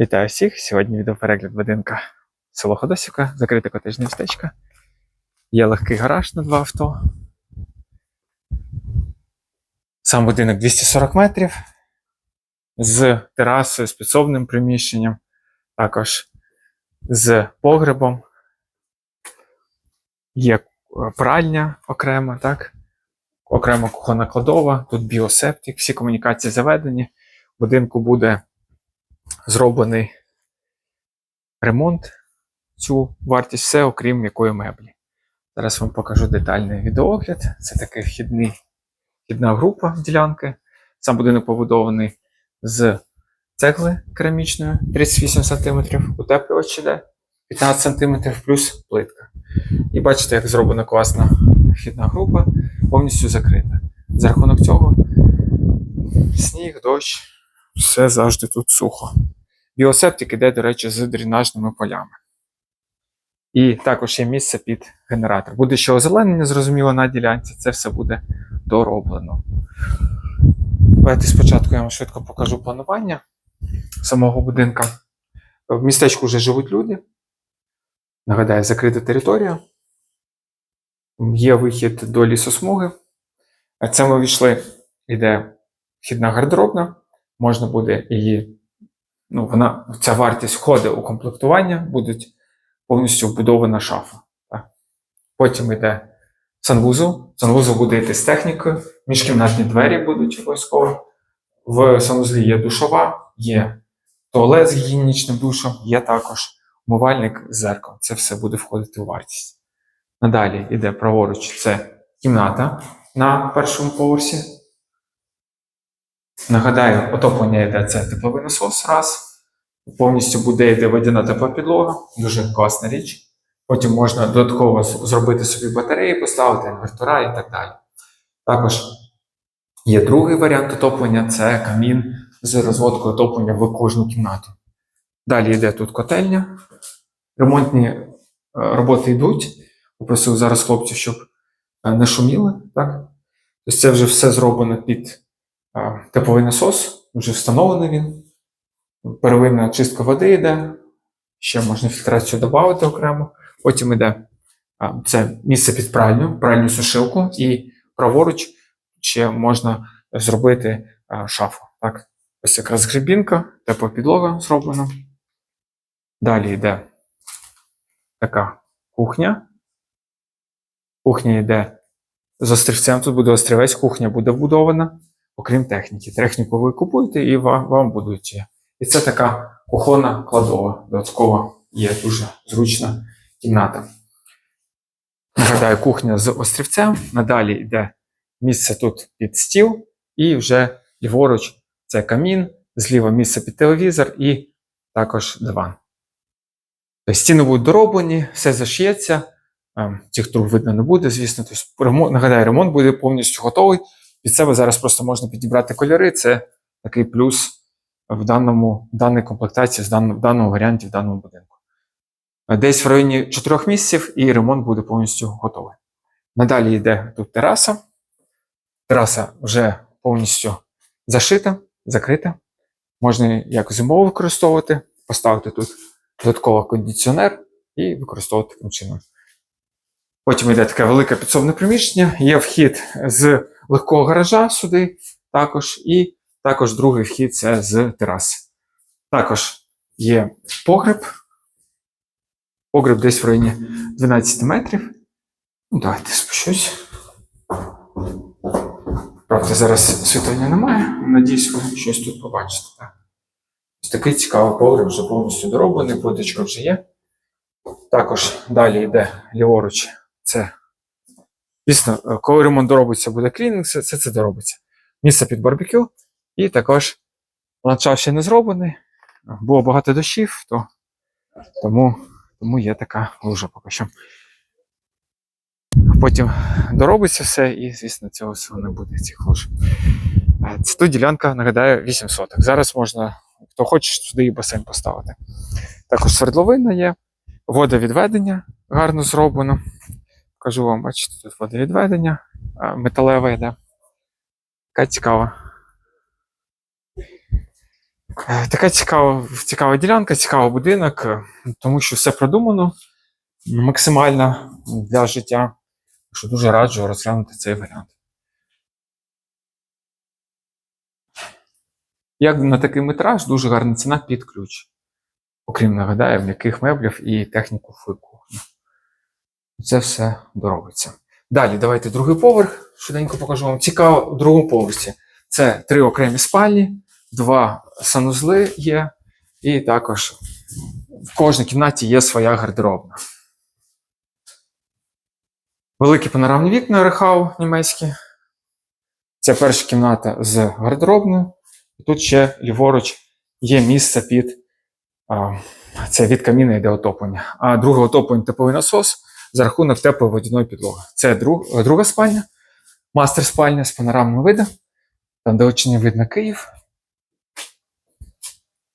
Вітаю всіх! Сьогодні відеоперегляд будинка село Ходосівка, закрите котежне містечко. Є легкий гараж на два авто. Сам будинок 240 метрів з терасою, з підсобним приміщенням, також з погребом. Є е, пральня окрема, так? окрема кухонна кладова, тут біосептик, всі комунікації заведені. Будинку буде зроблений ремонт, цю вартість, все окрім якої меблі. Зараз вам покажу детальний відеоогляд. Це такий вхідний, вхідна група ділянки. Сам будинок побудований з цегли керамічної 38 см, утеплювач іде 15 см плюс плитка. І бачите, як зроблена класна вхідна група, повністю закрита. За рахунок цього сніг, дощ, все завжди тут сухо. Біосептик іде, до речі, з дренажними полями. І також є місце під генератор. Буде ще озеленення, зрозуміло, на ділянці, це все буде дороблено. Давайте спочатку я вам швидко покажу планування самого будинка. В містечку вже живуть люди. Нагадаю, закрита територія. Є вихід до лісосмуги. Це ми війшли, іде вхідна гардеробна. Можна буде її, ну, вона, ця вартість входить у комплектування, будуть повністю вбудована шафа. Так. Потім йде санвузол. Санвузол буде йти з технікою, міжкімнатні двері будуть обов'язково. В санвузлі є душова, є туалет з гігієнічним душем, є також умивальник з зеркалом. Це все буде входити у вартість. Надалі йде праворуч, це кімната на першому поверсі. Нагадаю, отоплення йде це тепловий насос раз. Повністю буде йде водяна тепла підлога, дуже класна річ. Потім можна додатково зробити собі батареї, поставити інвертора і так далі. Також є другий варіант отоплення це камін з розводкою отоплення в кожну кімнату. Далі йде тут котельня. Ремонтні е, роботи йдуть. Попросив зараз хлопців, щоб е, не шуміли. Так? Тобто це вже все зроблено під тепловий насос, вже встановлений він. Первинна чистка води йде, ще можна фільтрацію додати окремо. Потім йде це місце під пральню, пральню сушилку, і праворуч ще можна зробити шафу. Так? Ось якраз грибінка, тепла підлога зроблена. Далі йде така кухня. Кухня йде з острівцем. Тут буде острівець, кухня буде вбудована, окрім техніки. Техніку ви купуєте і вам, вам будуть. І це така кухонна кладова. Додатково є дуже зручна кімната. Нагадаю, кухня з острівцем. Надалі йде місце тут під стіл, і вже ліворуч це камін, зліва місце під телевізор і також диван. Тобто стіни будуть дороблені, все зашиється. Ем, Цих труб видно не буде, звісно. Тобто, нагадаю, ремонт буде повністю готовий. Під себе зараз просто можна підібрати кольори. Це такий плюс в даному даній комплектації, в даному, в даному варіанті, в даному будинку. Е, Десь в районі 4 місяців і ремонт буде повністю готовий. Надалі йде тут тераса. Тераса вже повністю зашита, закрита. Можна як зимово використовувати, поставити тут додатково кондиціонер і використовувати таким чином. Потім йде таке велике підсобне приміщення, є вхід з легкого гаража сюди, також, і також другий вхід це з тераси. Також є погреб. Погреб десь в районі 12 метрів. Ну, давайте спущусь. Правда, зараз світлення немає. Надіюсь, ви щось тут побачите. Так. Ось такий цікавий погреб вже повністю дороблений, плиточка вже є. Також далі йде ліворуч. Це, звісно, е, коли ремонт доробиться, буде клінінг, це, це доробиться. Місце під барбекю. І також ландшафт ще не зроблений. Було багато дощів, то, тому, тому є така лужа поки що. Потім доробиться все, і, звісно, цього всього не буде цих луж. Е, Це тут ділянка, нагадаю, 8 соток. Зараз можна, хто хоче, сюди і басейн поставити. Також свердловина є, водовідведення гарно зроблено. Кажу вам, бачите, тут водовідведення металеве йде. Така цікава. Е, Така цікава, цікава ділянка, цікавий будинок, е, тому що все продумано максимально для життя. Що дуже раджу розглянути цей варіант. Як на такий метраж, дуже гарна ціна під ключ. Окрім нагадаю, м'яких меблів і техніку кухні. Це все доробиться. Далі, давайте другий поверх. Швиденько покажу вам. Цікаво в другому поверсі. Це три окремі спальні, два санузли є, і також в кожній кімнаті є своя гардеробна. Великі панорамні вікна Рехау німецькі. Це перша кімната з гардеробною. І тут ще ліворуч є місце під а, це від каміна йде отоплення. А друге отоплення тепловий насос за рахунок теплої водяної підлоги. Це друг, друга спальня, мастер спальня з панорамним видом. Там де очині видно Київ.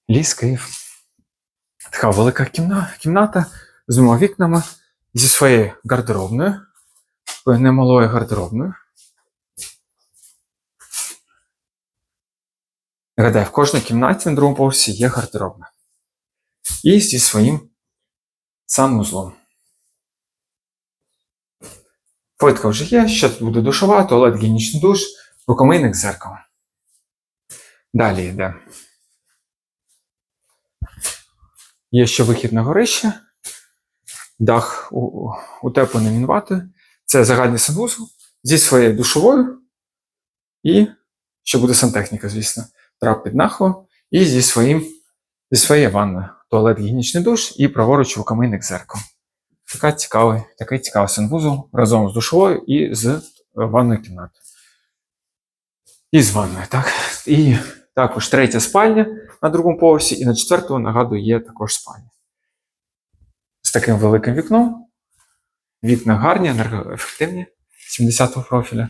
Ліс Київ. Така велика кімна, кімната з двома вікнами зі своєю гардеробною, немалою гардеробною. Нагадаю, в кожній кімнаті на другому поверсі є гардеробна. І зі своїм санвузлом. Плитка вже є, ще тут буде душова, туалет, гігієнічний душ, рукомийник, зеркало. Далі йде. Є ще вихід на горище, дах утеплений мінватою. Це загальний санвузол зі своєю душовою. І ще буде сантехніка, звісно, трап під нахо. І зі своїм зі своєю ванною. Туалет, гігієнічний душ і праворуч рукомийник зеркало. Така цікавий, такий цікавий санвузол разом з душовою і з е, ванною кімнатою. І з ванною, так. І також третя спальня на другому поверсі, і на четвертому, нагадую, є також спальня. З таким великим вікном. Вікна гарні, енергоефективні 70-го профіля.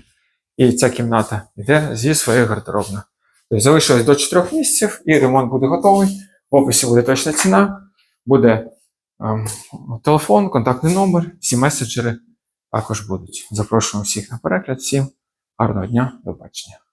І ця кімната йде зі своєю гардеробною. Тобто залишилось до 4 місяців, і ремонт буде готовий. В описі буде точна ціна, буде телефон, контактний номер, всі меседжери також будуть. Запрошуємо всіх на перегляд. Всім гарного дня, до бачення.